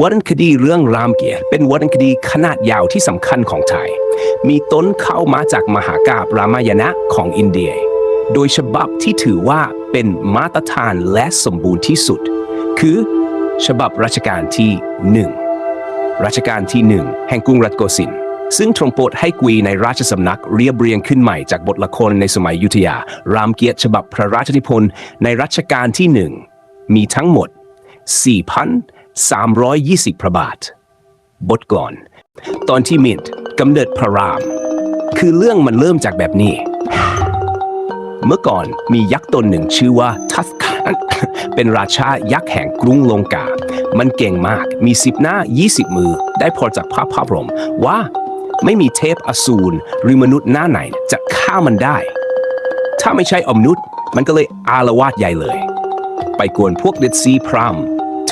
วรรณคดีเรื่องรามเกียรติเป็นวรรณคดีขนาดยาวที่สำคัญของไทย มีต้นเข้ามาจากมหากาพย์รามายณะของอินเดีย โดยฉบับที่ถือว่าเป็นมาตรฐานและสมบูรณ์ที่สุด คือ ฉบับรัชกาลที่หนึ่งรัชกาลที่หนึ่งแห่งกรุงรัตนโกสินทร์ซึ่งทรงโปรดให้กวีในราชสำนักเรียบเรียงขึ้นใหม่จากบทละครในสมัยยุทธยา รามเกียรติฉบับพระราชนิพนธ์ในรัชกาลที่หนึ่งมีทั้งหมด 320 พระบาท บทกลอน ตอนที่มินต์กำเนิดพระราม คือเรื่องมันเริ่มจากแบบนี้ เมื่อก่อนมียักษ์ตนหนึ่งชื่อว่าทัสคานเป็นราชายักษ์แห่งกรุงลงกา มันเก่งมากมีสิบหน้า 20 มือ ได้พอจากพระพระพรมว่าไม่มีเทพอสูรหรือมนุษย์หน้าไหนจะฆ่ามันได้ ถ้าไม่ใช่อมนุษย์ มันก็เลยอารวาสใหญ่เลย ไปกวนพวกเดดซีพราม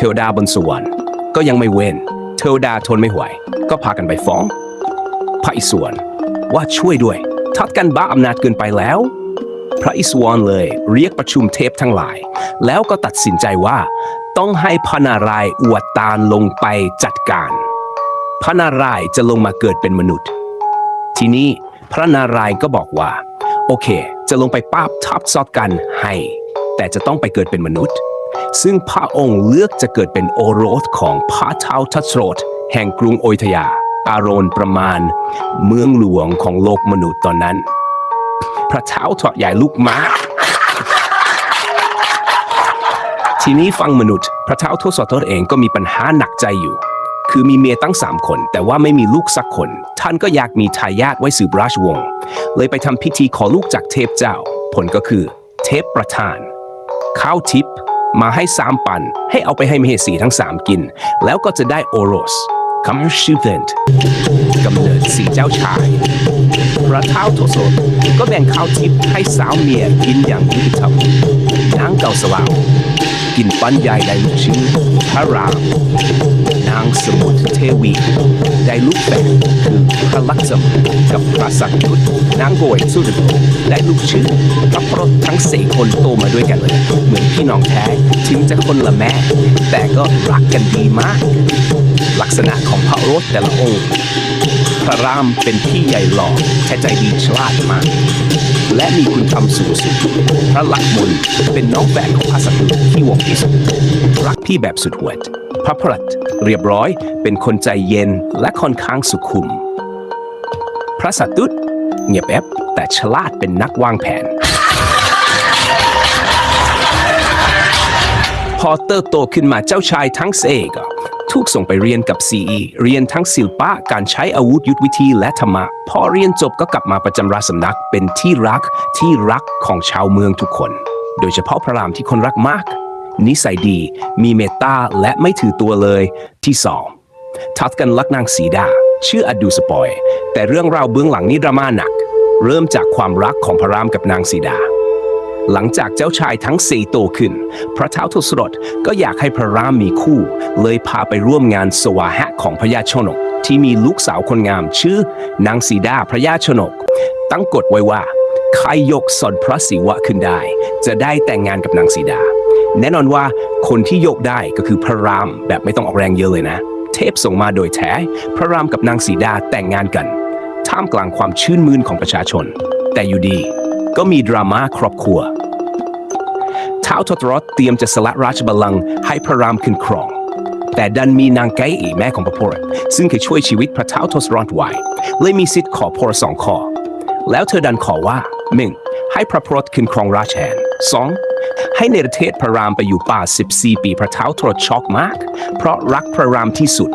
เทวดาบนสวรรค์ก็ยังไม่เว้น เทวดาทนไม่ไหว ก็พากันไปฟ้องพระอิศวรว่าช่วยด้วย ทัดกันบ้าอำนาจเกินไปแล้ว พระอิศวรเลยเรียกประชุมเทพทั้งหลาย แล้วก็ตัดสินใจว่า ต้องให้พระนารายณ์อวดตาลลงไปจัดการ พระนารายณ์จะลงมาเกิดเป็นมนุษย์ ทีนี้พระนารายณ์ก็บอกว่า โอเค จะลงไปป้าบทับซอดกันให้ แต่จะต้องไปเกิดเป็นมนุษย์ ซึ่งพระองค์เลือกจะเกิดเป็นโอรสของพระเท้าทัศรถแห่งกรุงโอยุธยา อารอนประมาณ เมืองหลวงของโลกมนุษย์ตอนนั้น พระเท้าถอดใหญ่ลูกม้าทีนี้ฟังมนุษย์ พระเท้าทศรถเองก็มีปัญหาหนักใจอยู่ คือมีเมียตั้งสามคน แต่ว่าไม่มีลูกสักคน ท่านก็อยากมีทายาทไว้สืบราชวงศ์เลยไปทำพิธีขอลูกจากเทพเจ้า ผลก็คือ เทพประธาน ข้าวทิพย์ มาให้สามปัน ให้เอาไปให้มเหสีทั้งสามกิน แล้วก็จะได้โอโรสคำชื่อเดนต์กำเนิดสีเจ้าชาย พระเท้าโทศก็แบ่งข้าวทิพย์ให้สาวเมียกินอย่างยุติธรรมนางเก่าสว่าง กินปันใหญ่ได้ลูกชื่อพระรามนางสมุทรเทวีได้ลูกแฝดคือพระลักษมกับพระสักยุทธนางโกยสุดได้ลูกชื่อพระพรตทั้งสี่คนโตมาด้วยกันเลย เหมือนพี่น้องแท้ถึงจะคนละแม่ แต่ก็รักกันดีมาก ลักษณะของพระรสแต่ละองค์ พระรามเป็นพี่ใหญ่หล่อแท้ใจดีฉลาดมาก และมีคุณธรรมสูงสุด พระลักษมนเป็นน้องแฝดของพระสักยุทธที่วงที่สุดรักพี่แบบสุดหัวใจพระพรัตเรียบร้อย เป็นคนใจเย็นและค่อนข้างสุขุม พระสัตตุตเงียบแอบแต่ฉลาดเป็นนักวางแผน พอเติบโตขึ้นมาเจ้าชายทั้งเสก็ ถูกส่งไปเรียนกับ CE เรียนทั้งศิลปะการใช้อาวุธยุทธวิธีและธรรมะ พอเรียนจบก็กลับมาประจำราชสำนักเป็นที่รักที่รักของชาวเมืองทุกคน โดยเฉพาะพระรามที่คนรักมาก นิสัยดี มีเมตตาและไม่ถือตัวเลยที่สองทัดกันลักนางสีดา ชื่ออดูสปอย แต่เรื่องราวเบื้องหลังนี่ดราม่าหนัก เริ่มจากความรักของพระรามกับนางสีดา หลังจากเจ้าชายทั้งสี่โตขึ้น พระเท้าทศรถก็อยากให้พระรามมีคู่ เลยพาไปร่วมงานสวาหะของพระยาชนก ที่มีลูกสาวคนงามชื่อนางสีดาพระยาชนก ตั้งกฎไว้ว่า ใครยกสนพระศิวะขึ้นได้ จะได้แต่งงานกับนางสีดา แน่นอนว่าคนที่ยกได้ก็คือพระรามแบบไม่ต้องออกแรงเยอะเลยนะ เทพส่งมาโดยแท้ พระรามกับนางสีดาแต่งงานกัน ท่ามกลางความชื่นมื่นของประชาชน แต่อยู่ดีก็มีดราม่าครอบครัว ท้าวทศรถเตรียมจะสละราชบัลลังก์ให้พระรามขึ้นครอง แต่ดันมีนางไกอีแม่ของพระพรตซึ่งเคยช่วยชีวิตพระท้าวทศรถไว้เลยมีสิทธิ์ขอพรสองข้อ แล้วเธอดันขอว่าหนึ่งให้พระพรตขึ้นครองราชแทนสองให้เนรเทศพระรามไปอยู่ป่า 14 ปีพระเท้าวทรช็อกมาก เพราะรักพระรามที่สุด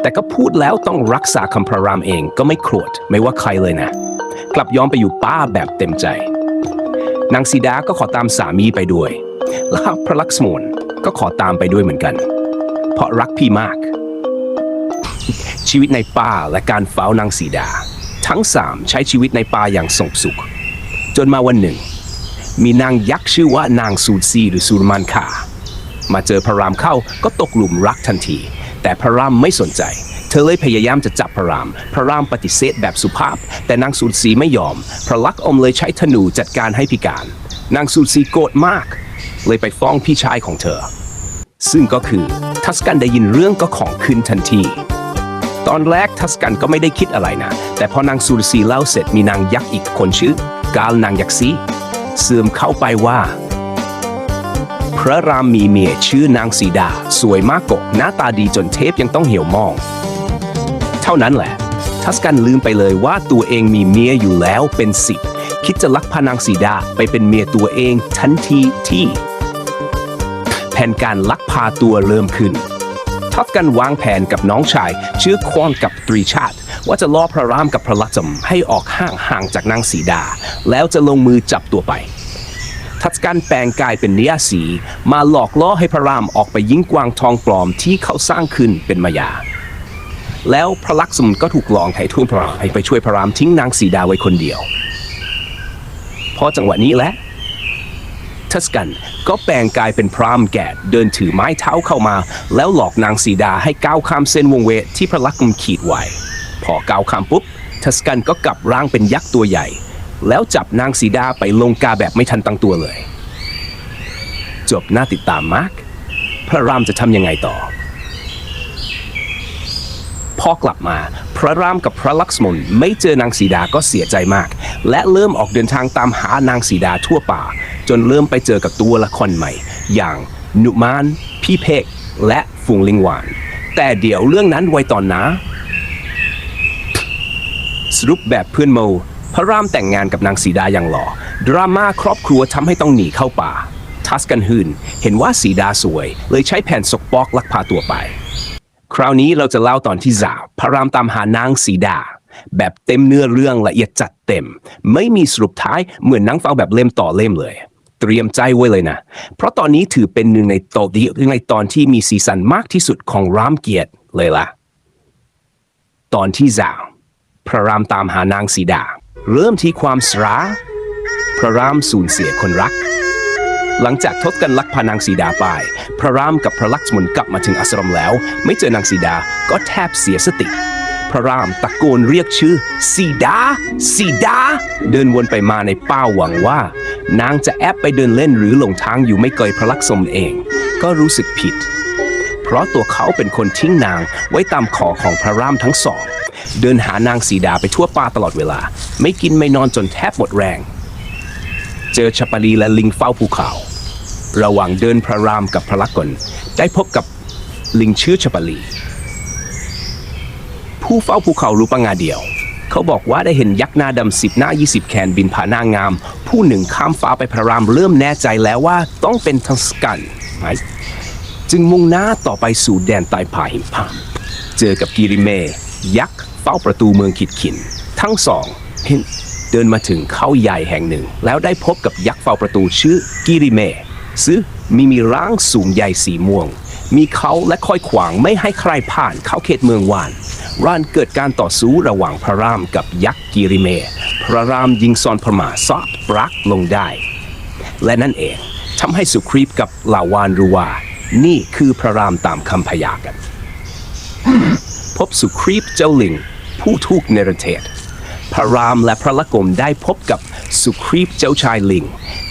แต่ก็พูดแล้วต้องรักษาคำพระรามเองก็ไม่โกรธไม่ว่าใครเลยนะ กลับยอมไปอยู่ป่าแบบเต็มใจ นางสีดาก็ขอตามสามีไปด้วย แล้วพระลักษมนก็ขอตามไปด้วยเหมือนกัน เพราะรักพี่มาก ชีวิตในป่าและการเฝ้านางสีดา ทั้งสามใช้ชีวิตในป่าอย่างสงบสุข จนมาวันหนึ่ง มีนางยักษ์ชื่อว่านางสูดซีหรือสูรมันคามาเจอพระรามเข้าก็ตกหลุมรักทันที แต่พระรามไม่สนใจ ธอเลยพยายามจะจับพระราม พระรามปฏิเสธแบบสุภาพ แต่นางสูดซีไม่ยอม พระลักษมอมเลยใช้ธนูจัดการให้พิการ นางสูดซีโกรธมาก เลยไปฟ้องพี่ชายของเธอ ซึ่งก็คือทัสกันได้ยินเรื่องก็ของขึ้นทันที ตอนแรกทัสกันก็ไม่ได้คิดอะไรนะ แต่พอนางสุรสีเล่าเสร็จมีนางยักษ์อีกคนชื่อ กาลนางยักษ์ซีเสื่อมเข้าไปว่า พระรามมีเมียชื่อนางสีดา สวยมากกกหน้าตาดีจนเทพยังต้องเหี่ยวมอง เท่านั้นแหละ ทัสกันลืมไปเลยว่าตัวเองมีเมียอยู่แล้วเป็นสิบคิดจะลักพานางสีดาไปเป็นเมียตัวเองทันทีที่ แผนการลักพาตัวเริ่มขึ้นทัฟกันวางแผนกับน้องชาย ชื่อควอนกับตรีชาติ ว่าจะล่อพระรามกับพระลักษมให้ออกห่างห่างจากนางสีดา แล้วจะลงมือจับตัวไป ทัศกันแปลงกายเป็นเนียสี มาหลอกล่อให้พระรามออกไปยิงกวางทองปลอมที่เขาสร้างขึ้นเป็นมายา แล้วพระลักษมก็ถูกหลอกให้ทุ่มพระรามให้ไปช่วยพระรามทิ้งนางสีดาไว้คนเดียว พอจังหวะนี้แหละทัสกันก็แปลงกายเป็นพรามแก่เดินถือไม้เท้าเข้ามา แล้วหลอกนางสีดาให้ก้าวข้ามเส้นวงเวทที่พระลักษมขีดไว้ พอก้าวข้ามปุ๊บทัสกันก็กลับร่างเป็นยักษ์ตัวใหญ่ แล้วจับนางสีดาไปลงกาแบบไม่ทันตั้งตัวเลย จบน่าติดตามมาก พระรามจะทำยังไงต่อ พอกลับมา พระรามกับพระลักษมนไม่เจอนางสีดาก็เสียใจมาก และเริ่มออกเดินทางตามหานางสีดาทั่วป่า จนเริ่มไปเจอกับตัวละครใหม่ อย่างนุมาน พี่เพก และฟุงลิงหวาน แต่เดี๋ยวเรื่องนั้นไว้ตอนนะ สรุปแบบเพื่อนโม พระรามแต่งงานกับนางสีดาอย่างหล่อ ดราม่าครอบครัวทำให้ต้องหนีเข้าป่า ทัสกันหืนเห็นว่าสีดาสวย เลยใช้แผ่นสกปอกลักพาตัวไป คราวนี้เราจะเล่าตอนที่สาพระรามตามหานางสีดา แบบเต็มเนื้อเรื่องละเอียดจัดเต็ม ไม่มีสรุปท้ายเหมือนนั่งฟังแบบเล่มต่อเล่มเลย เตรียมใจไว้เลยนะ เพราะตอนนี้ถือเป็นหนึ่งในตอนที่ในตอนที่มีสีสันมากที่สุดของรามเกียรติเลยล่ะ ตอนที่สาพระรามตามหานางสีดา เริ่มที่ความสราพระรามสูญเสียคนรัก หลังจากทศกันลักพานางสีดาไป พระรามกับพระลักษมนกลับมาถึงอาสรมแล้ว ไม่เจอนางสีดาก็แทบเสียสติ พระรามตะโกนเรียกชื่อสีดาสีดา เดินวนไปมาในป้าหวังว่า นางจะแอบไปเดินเล่นหรือหลงทางอยู่ไม่เกยพระลักษมณ์เอง ก็รู้สึกผิด เพราะตัวเขาเป็นคนทิ้งนางไว้ตามขอของพระรามทั้งสอง เดินหานางสีดาไปทั่วป่าตลอดเวลา ไม่กินไม่นอนจนแทบหมดแรง เจอชปลีและลิงเฝ้าภูเขา ระหว่างเดินพระรามกับพระลักษณ์ได้พบกับลิงชื่อชปลี ผู้เฝ้าภูเขารูปงาเดียว เขาบอกว่าได้เห็นยักษ์หน้าดำสิบหน้า 20 แขนบินผ่านหน้างาม ผู้หนึ่งข้ามฟ้าไปพระรามเริ่มแน่ใจแล้วว่าต้องเป็นทัสกันไหมจึงมุ่งหน้าต่อไปสู่แดนใต้ผาหิมพานเจอกับกิริเม ยักษ์เฝ้าประตูเมืองขิดขิน ทั้งสองเห็นเดินมาถึงเขาใหญ่แห่งหนึ่ง แล้วได้พบกับยักษ์เฝ้าประตูชื่อกิริเม ซึ่งมีมีร่างสูงใหญ่สีม่วง มีเขาและคอยขวางไม่ให้ใครผ่านเข้าเขตเมืองวานร่านเกิดการต่อสู้ระหว่างพระรามกับยักษ์กิริเม พระรามยิงซอนพระหมาซอดปรักลงได้ และนั่นเองทำให้สุครีปกับลาวานรู้ว่านี่คือพระรามตามคำพยากัน พบสุครีปเจ้าลิง ผู้ถูกเนรเทศ พระรามและพระละกมได้พบกับ สุครีปเจ้าชายลิง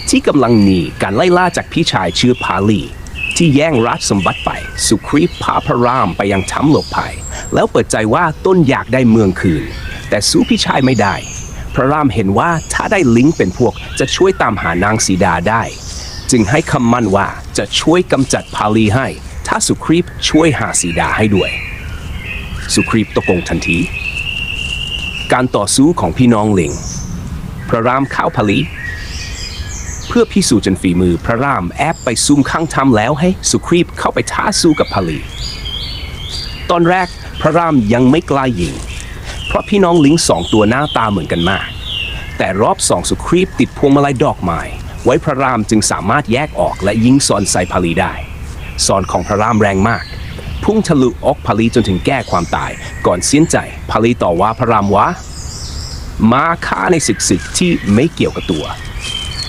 ที่กำลังหนีการไล่ล่าจากพี่ชายชื่อพาลี ที่แย่งราชสมบัติไป สุครีปพาพระรามไปยังถ้ำหลบภัย แล้วเปิดใจว่าต้นอยากได้เมืองคืน แต่สู้พี่ชายไม่ได้ พระรามเห็นว่าถ้าได้ลิงเป็นพวกจะช่วยตามหานางสีดาได้ จึงให้คำมั่นว่าจะช่วยกำจัดพาลีให้ ถ้าสุครีปช่วยหาสีดาให้ด้วย สุครีปตกลงทันทีการต่อสู้ของพี่น้องลิง พระรามข้าวพาลีเพื่อพิสูจน์จนฝีมือพระรามแอบไปซุ่มข้างถ้ำแล้วให้สุครีปเข้าไปท้าสู้กับพาลีตอนแรกพระรามยังไม่กล้ายิง เพราะพี่น้องลิงสองตัวหน้าตาเหมือนกันมาก แต่รอบสองสุครีปติดพวงมาลัยดอกไม้ไว้พระรามจึงสามารถแยกออกและยิงซอนใส่พาลีได้ซอนของพระรามแรงมาก พุ่งทะลุอกพาลีจนถึงแก้ความตาย ก่อนเสียนใจพาลีต่อว่าพระรามว่า มาฆ่าในศึกศึกที่ไม่เกี่ยวกับตัว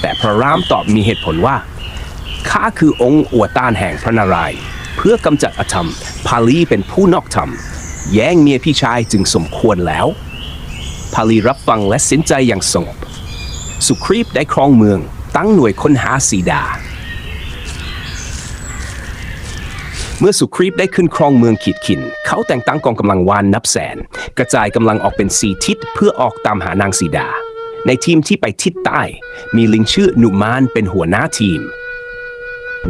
แต่พระรามตอบมีเหตุผลว่าข้าคือองค์อวตารแห่งพระนารายณ์เพื่อกำจัดอธรรม พาลีเป็นผู้นอกธรรม แย่งเมียพี่ชายจึงสมควรแล้ว พาลีรับฟังและสินใจอย่างสงบ สุครีปได้ครองเมืองตั้งหน่วยค้นหาสีดา เมื่อสุครีปได้ขึ้นครองเมืองขีดขิน เขาแต่งตั้งกองกำลังวานนับแสน กระจายกำลังออกเป็นสีทิศเพื่อออกตามหานางสีดา ในทีมที่ไปทิศใต้ มีลิงชื่อหนุมานเป็นหัวหน้าทีม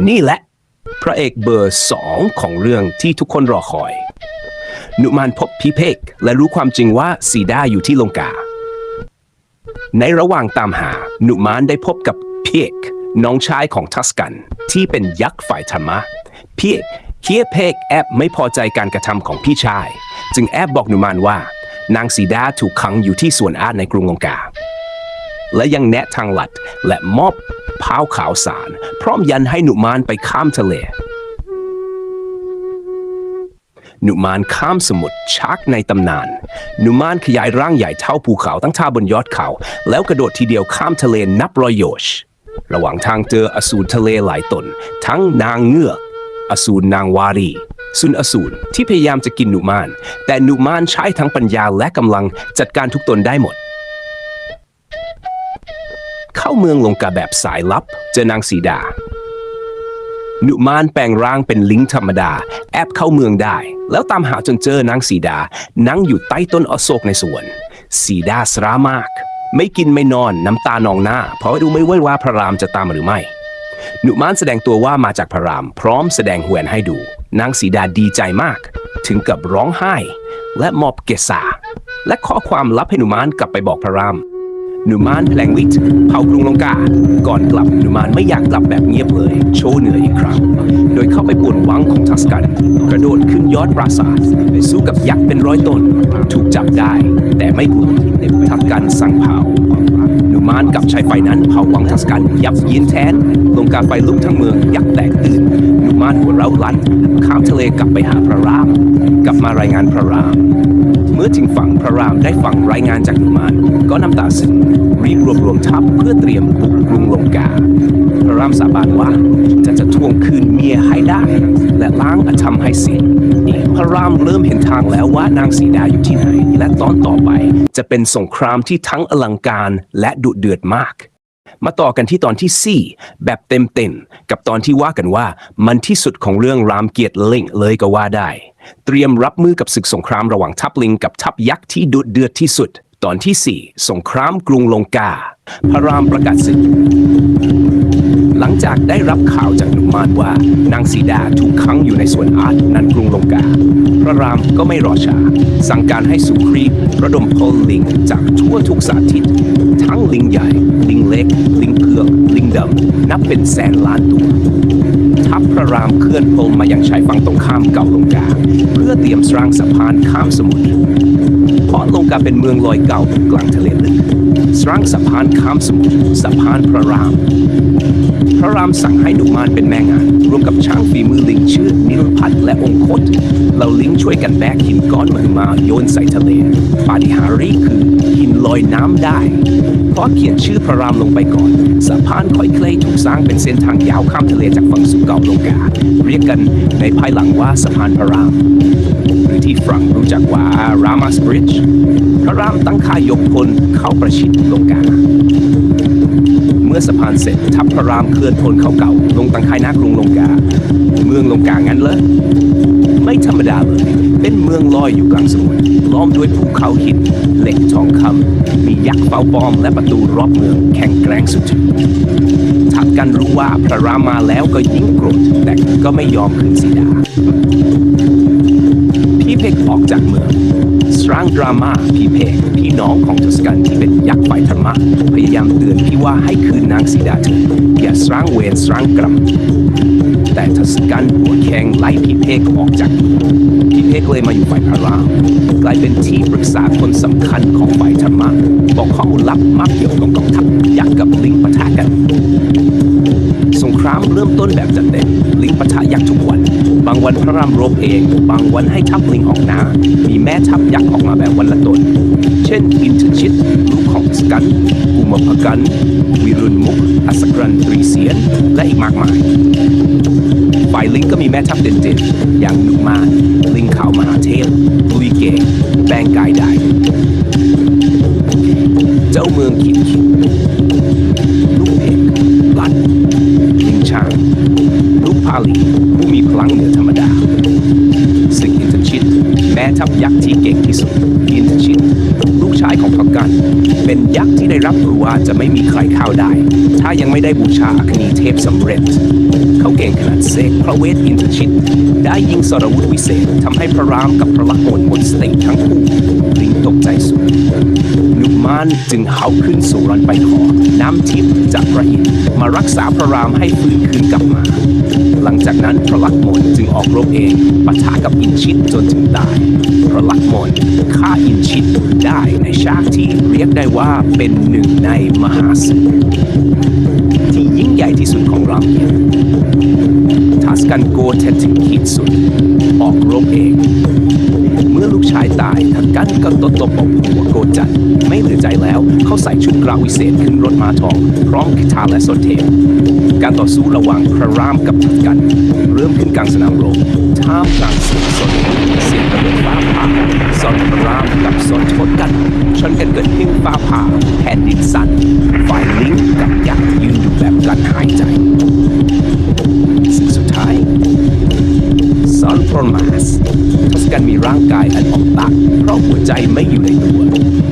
นี่แหละ พระเอกเบอร์สองของเรื่องที่ทุกคนรอคอย หนุมานพบพิเภกและรู้ความจริงว่าสีดาอยู่ที่ลงกา ในระหว่างตามหาหนุมานได้พบกับเพียกน้องชายของทัสกันที่เป็นยักษ์ฝ่ายธรรมะเพียก เคียเพกแอบไม่พอใจการกระทำของพี่ชาย จึงแอบบอกหนุมานว่า นางสีดาถูกขังอยู่ที่สวนอาร์ตในกรุงลงกา และยังแนะทางลัดและมอบพาขาวสาร พร้อมยันให้หนุมานไปข้ามทะเลหนุมานข้ามสมุทรชักในตำนาน หนุมานขยายร่างใหญ่เท่าภูเขาตั้งท่าบนยอดเขา แล้วกระโดดทีเดียวข้ามทะเลนับร้อยโยช ระหว่างทางเจออสูรทะเลหลายตน ทั้งนางเงือก อสูรนางวารีสุนอสูรที่พยายามจะกินหนุมาน แต่หนุมานใช้ทั้งปัญญาและกำลังจัดการทุกตนได้หมด เข้าเมืองลงกาแบบสายลับ เจอนางสีดา หนุมานแปลงร่างเป็นลิงธรรมดา แอบเข้าเมืองได้ แล้วตามหาจนเจอนางสีดา นั่งอยู่ใต้ต้นอโศกในสวน สีดาสรามาก ไม่กินไม่นอนน้ำตานองหน้า เพราะดูไม่ไว้ว่าพระรามจะตามมาหรือไม่ นุมานแสดงตัวว่ามาจากพระราม พร้อมแสดงหวนให้ดู นางสีดาดีใจมาก ถึงกับร้องไห้ และมอบเกษาและข้อความลับให้หนุมานกลับไปบอกพระราม นุมานแพลงวิทเผากรุงลงกา ก่อนกลับหนุมานไม่อยากกลับแบบเงียบเลย โชว์เหนืออีกครั้ง โดยเข้าไปป่วนวังของทัสกัน กระโดดขึ้นยอดปราสาทไปสู้กับยักษ์เป็นร้อยตน ถูกจับได้ แต่ไม่กลัวทัสกันสั่งเผาหนุมานกับชายไฟนั้นเผาวังทัสกัน ยับยินแทน ลงกาไฟลุกทั้งเมืองยักษ์แตกตื่นหนุมานหัวเราะลั่นข้ามทะเลกลับไปหาพระราม กลับมารายงานพระราม เมื่อถึงฝั่งพระรามได้ฟังรายงานจากหนุมานก็น้ำตาซึม รีบรวบรวมทัพเพื่อเตรียมบุกกรุงลงกาพระรามสาบานว่าจะจะทวงคืนเมียให้ได้ และล้างอธรรมให้สิ้นพระรามเริ่มเห็นทางแล้วว่านางสีดาอยู่ที่ไหน และตอนต่อไปจะเป็นสงครามที่ทั้งอลังการและดุเดือดมาก มาต่อกันที่ตอนที่ 4 แบบเต็มๆกับตอนที่ว่ากันว่ามันที่สุดของเรื่องรามเกียรติลิงเลยก็ว่าได้ เตรียมรับมือกับศึกสงครามระหว่างทัพลิงกับทัพยักษ์ที่ดุเดือดที่สุด ตอนที่ 4 สงครามกรุงลงกา พระรามประกาศศึก หลังจากได้รับข่าวจากหนุมานว่านางสีดาถูกขังอยู่ในสวนอาร์ตนันกรุงลงกา พระรามก็ไม่รอช้า สั่งการให้สุครีประดมพลลิงจากทั่วทุกสาทิต ทั้งลิงใหญ่ ลิงเล็ก ลิงเผือก ลิงดำ นับเป็นแสนล้านตัวทัพพระรามเคลื่อนพลมายังชายฝั่งตรงข้ามเก่าลงกา เพื่อเตรียมสร้างสะพานข้ามสมุทร เพราะลงกาเป็นเมืองลอยเก่ากลางทะเลลึกสร้างสะพานข้ามสมุทรสะพานพระราม พระรามสั่งให้หนุมานเป็นแม่งานร่วมกับช่างฝีมือลิงชื่อนิรพัฒน์และองคตเราลิงช่วยกันแบกหินก้อนมหึมาโยนใส่ทะเลปาฏิหาริย์คือหินลอยน้ำได้ เพราะเขียนชื่อพระรามลงไปก่อน สะพานค่อยเคลถูกสร้างเป็นเส้นทางยาวข้ามทะเลจากฝั่งสู่เกาลงกา เรียกกันในภายหลังว่าสะพานพระราม ที่ฝรั่งรู้จักว่า Rama's Bridge พระรามตั้งค่ายยกพลเข้าประชิดลงกาเมื่อสะพานเสร็จทัพพระรามเคลื่อนพลเข้าเก่า ลงตังค่ายนากรุงลงกา เมืองลงกางั้นเลยไม่ธรรมดาเลย เป็นเมืองลอยอยู่กลางสมุทรล้อมด้วยภูเขาหินเหล็กทองคำมียักษ์เฝ้าปอมและประตูรอบเมืองแข็งแกร่งสุดทัดกันรู้ว่าพระรามมาแล้วก็ยิ่งโกรธแต่ก็ไม่ยอมคืนสีดา พี่เพกออกจากเมืองสร้างดราม่าพี่เพกพี่น้องของทศกัณฐ์ที่เป็นยักษ์ฝ่ายธรรมะพยายามเตือนพี่ว่าให้คืนนางสีดาเถิดอย่าสร้างเวรสร้างกรรมแต่ทศกัณฐ์หัวแข็งไล่พี่เพกออกจากพี่เพกเลยมาอยู่ฝ่ายพระรามกลายเป็นที่ปรึกษาคนสำคัญของฝ่ายธรรมะบอกข้อมูลลับมากเกี่ยวกับกองทัพยักษ์กับลิงปะทะกัน สงครามเริ่มต้นแบบจัดเต็มลิงปะทะยักษ์ทุกวัน บางวันพระรามรบเอง บางวันให้ทัพลิงออกหน้ามีแม่ทัพยักษ์ออกมาแบบวันละตน เช่นอินทชิตลูกของสกันกุมภกัน วิรุณมุก อัสกรันตรีเสียน และอีกมากมาย ฝ่ายลิงก็มีแม่ทัพเด่นๆ อย่างหนุมานลิงขาวมหาเทพลุยเกงแบงกายได้ เจ้าเมืองขีดขิดาลีผู้มีพลังเหนือธรรมดาแม่ทัพยักษ์ที่เก่งที่สุดอินทชิต ลูกชายของพกัน เป็นยักษ์ที่ได้รับรู้ว่าจะไม่มีใครเข้าได้ ถ้ายังไม่ได้บูชาคนีเทพสำเร็จ เขาเก่งขนาดเสกพระเวทอินทชิต ได้ยิงสรวุธวิเศษทำให้พระรามกับพระลักษมนหมดสติทั้งคู่ลิงตกใจสุดนุมานจึงเห่าขึ้นสู่รันไปขอ น้ำทิพย์จากพระอินมารักษาพระรามให้ฟื้นคืนกลับมา หลังจากนั้นพระลักษมณ์จึงออกรบเองปะทะกับอินชิตจนถึงตาย พระลักษมณ์ฆ่าอินชิตได้ในฉากที่เรียกได้ว่าเป็นหนึ่งในมหาศึกที่ยิ่ง ญ่ที่สุดของรามเกียรติทัสกันโกเทถึงขีดสุด ออกรบเอง เมื่อลูกชายตายทักกันก็ตบตบอกหัวโกจันไม่เหลือใจแล้วเขาใส่ชุดกราวิเศษขึ้นรถม้าทอง พร้อมคาถาและสนเทพการต่อสู้ระหว่างพระรามกับทักกัน เริ่มขึ้นกลางสนามรบท่ามกลางเสียงสนเสียงระเบิดฟ้าผ่าสนพระรามกับสนชนกันชนกันเกิดขึ้นฟ้าผ่าแผ่นดินสั่นฝ่ายลิงกับยักษ์ยืนอยู่แบบกลั้นหายใจสิ่งสุดท้ายซอนโปรมาสทศกัณฐ์มีร่างกายอันอ่อนตักเพราะหัวใจไม่อยู่ในตัว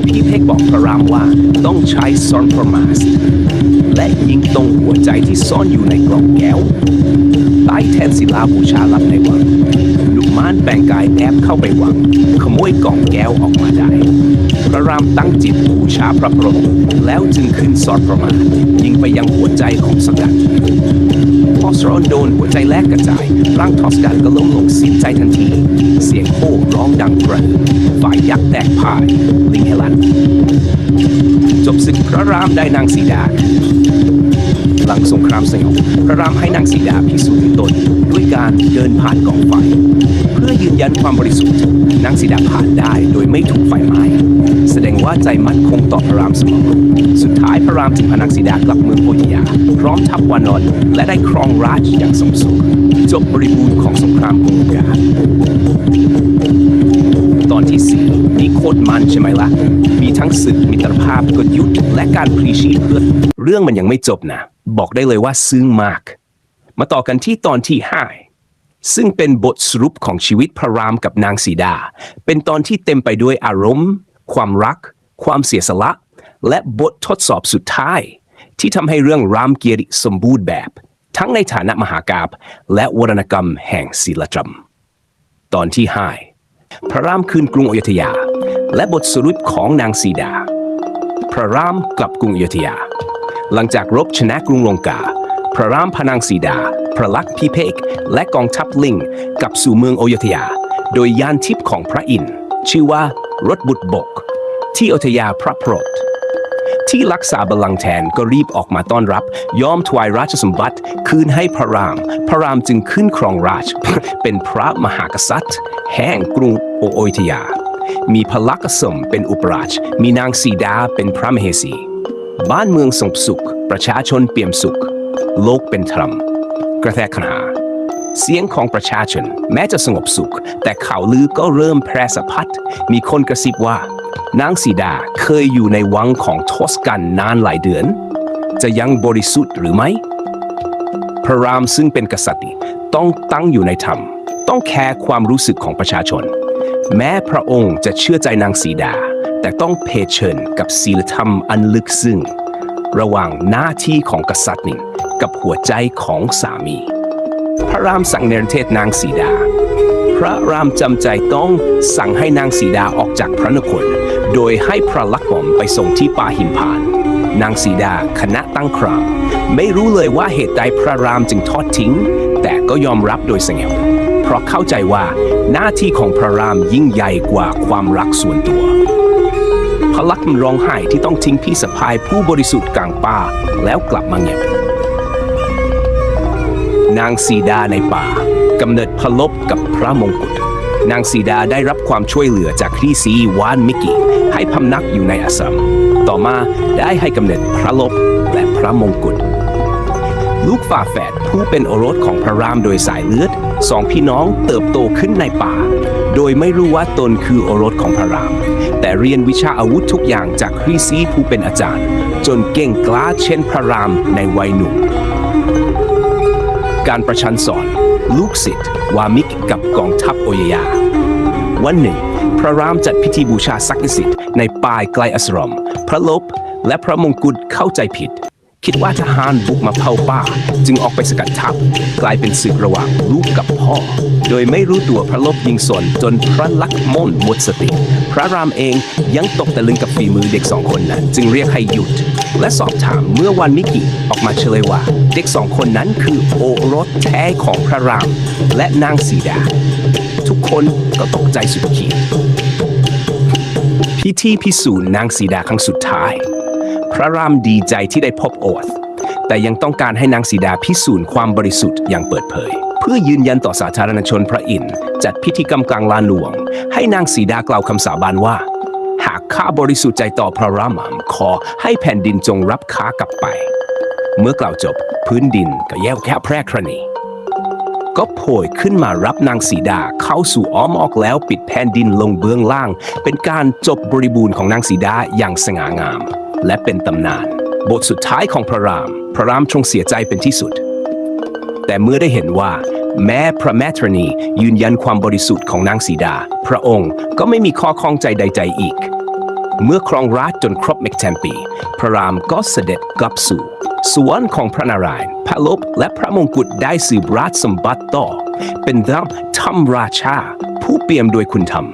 พี่เพกบอกพระรามว่าต้องใช้ซอนโปรมาสและยิงตรงหัวใจที่ซ่อนอยู่ในกล่องแก้วใต้แทนศิลาบูชาลับในวังลุมานแบ่งกายแอบเข้าไปวัง ขโมยกล่องแก้วออกมาได้ ระรามตั้งจิตบูชาพระพรหมแล้วจึงขึ้นซอนโประมาสยิงไปยังหัวใจของสกัดพอสรอนโดนหัวใจแลกกระจาย ร่างทอสกันก็ล้มลงสิ้นใจทันที เสียงโห่ร้องดังกระหึ่มฝ่ายยักษ์แตกพ่าย ลิงเฮลัน จบศึกพระรามได้นางสีดาหลังสงครามสงบพระรามให้นางสีดาพิสูจน์ตนด้วยการเดินผ่านกองไฟ พื่อยืนยันความบริสุทธิ์นางสีดาผ่านได้โดยไม่ถูกไฟไหม้แสดงว่าใจมั่นคงต่อพระรามเสมอสุดท้ายพระรามจึงพานางสีดากลับเมืองโพธิยา พร้อมทัพวานอนและได้ครองราชอย่างสมสุขจบบริบูรณ์ของสงครามกรุงกาตอนที่สี่นี่โคตรมันใช่ไหมล่ะ มีทั้งศึกมิตรภาพกลยุทธ์และการพลีชีพเพื่อเรื่องมันยังไม่จบนะ บอกได้เลยว่าซึ้งมาก มาต่อกันที่ตอนที่ห้า ซึ่งเป็นบทสรุปของชีวิตพระรามกับนางสีดา เป็นตอนที่เต็มไปด้วยอารมณ์ ความรัก ความเสียสละ และบททดสอบสุดท้าย ที่ทำให้เรื่องรามเกียรติสมบูรณ์แบบ ทั้งในฐานะมหากาบและวรรณกรรมแห่งศิลธรรม ตอนที่ห้าพระรามคืนกรุงอยุธยา และบทสรุปของนางสีดา พระรามกลับกรุงอยุธยา หลังจากรบชนะกรุงลงกา พระรามพนางสีดา พระลักษณ์พิเภกและกองทัพลิงกับสู่เมืองอยุธยา โดยยานทิพย์ของพระอินทร์ชื่อว่ารถบุตรบก ที่อยุธยาพระโปรดที่รักษาบัลลังก์แทนก็รีบออกมาต้อนรับ ยอมถวายราชสมบัติคืนให้พระราม พระรามจึงขึ้นครองราช เป็นพระมหากษัตริย์ แห่งกรุงโอโอยทยา มีพระลักษมเป็นอุปราช มีนางสีดาเป็นพระมเหสี บ้านเมืองสงบสุข ประชาชนเปี่ยมสุข โลกเป็นธรรม กระแทกขนาเสียงของประชาชน แม้จะสงบสุข แต่ข่าวลือก็เริ่มแพร่สะพัด มีคนกระซิบว่า นางสีดาเคยอยู่ในวังของทศกัณฐ์นานหลายเดือน จะยังบริสุทธิ์หรือไม่ พระรามซึ่งเป็นกษัตริย์ต้องตั้งอยู่ในธรรม ต้องแคร์ความรู้สึกของประชาชน แม้พระองค์จะเชื่อใจนางสีดา แต่ต้องเผชิญกับศีลธรรมอันลึกซึ้งระหว่างหน้าที่ของกษัตริย์ กับหัวใจของสามี พระรามสั่งเนรเทศนางสีดา พระรามจำใจต้องสั่งให้นางสีดาออกจากพระนคร โดยให้พระลักษมณ์ไปส่งที่ป่าหิมพานต์นางสีดาคณะตั้งคราม ไม่รู้เลยว่าเหตุใดพระรามจึงทอดทิ้ง แต่ก็ยอมรับโดยสงบเพราะเข้าใจว่าหน้าที่ของพระรามยิ่งใหญ่กว่าความรักส่วนตัวพระลักษมณ์ร้องไห้ที่ต้องทิ้งพี่สะพายผู้บริสุทธิ์กลางป่าแล้วกลับมาเงียบ นางสีดาในป่ากำเนิดพลบกับพระมงกุฎนางสีดาได้รับความช่วยเหลือจากพี่สีวานมิกิให้พำนักอยู่ในอาสมต่อมาได้ให้กำเนิดพระลบและพระมงกุฎลูกฝาแฝดผู้เป็นโอรสของพระรามโดยสายเลือดสองพี่น้องเติบโตขึ้นในป่า โดยไม่รู้ว่าตนคือโอรสของพระราม แต่เรียนวิชาอาวุธทุกอย่างจากครีซีผู้เป็นอาจารย์ จนเก่งกล้าเช่นพระรามในวัยหนุ่ม การประชันสอน ลูกศิษย์วามิกกับกองทัพโอยยาววันหนึ่ง พระรามจัดพิธีบูชาศักดิ์สิทธิ์ในป่ายไกลอสรม พระลบและพระมงกุฎเข้าใจผิด คิดว่าทหารบุกมาเผาป่า จึงออกไปสกัดทัพกลายเป็นศึกระหว่างลูกกับพ่อ โดยไม่รู้ตัวพระลบยิงสนจนพระลักษมนหมดสติ พระรามเองยังตกตะลึงกับฝีมือเด็กสองคนนั้น จึงเรียกให้หยุด และสอบถามเมื่อวันมิกิออกมาเฉลยว่า เด็กสองคนนั้นคือโอรสแท้ของพระราม และนางสีดา ทุกคนก็ตกใจสุดขีดพิธีพิสูจน์นางสีดาครั้งสุดท้าย พระรามดีใจที่ได้พบโอธแต่ยังต้องการให้นางสีดาพิสูจน์ความบริสุทธิ์อย่างเปิดเผย เพื่อยืนยันต่อสาธารณชนพระอินทร์จัดพิธีกรรมกลางลานหลวง ให้นางสีดากล่าวคำสาบานว่า หากข้าบริสุทธิ์ใจต่อพระรามามขอให้แผ่นดินจงรับข้ากลับไป เมื่อกล่าวจบพื้นดินก็แย่วแค่แพร่ครณี ก็โผล่ขึ้นมารับนางสีดาเข้าสู่อ้อมอกแล้วปิดแผ่นดินลงเบื้องล่าง เป็นการจบบริบูรณ์ของนางสีดาอย่างสง่างาม และเป็นตำนาน บทสุดท้ายของพระราม พระรามทรงเสียใจเป็นที่สุด แต่เมื่อได้เห็นว่า แม้พระแม่ธรณียืนยันความบริสุทธิ์ของนางสีดา พระองค์ก็ไม่มีข้อข้องใจใดๆอีก เมื่อครองราชจนครบเมกแทมปี พระรามก็เสด็จกลับสู่ สวนของพระนารายณ์พระลบและพระมงกุฎได้สืบราชสมบัติต่อ เป็นดังธรรมราชา ผู้เปี่ยมด้วยคุณธรรม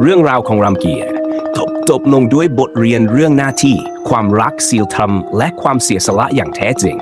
เรื่องราวของรามเกียรติจบจบลงด้วยบทเรียนเรื่องหน้าที่ ความรักศีลธรรม และความเสียสละอย่างแท้จริง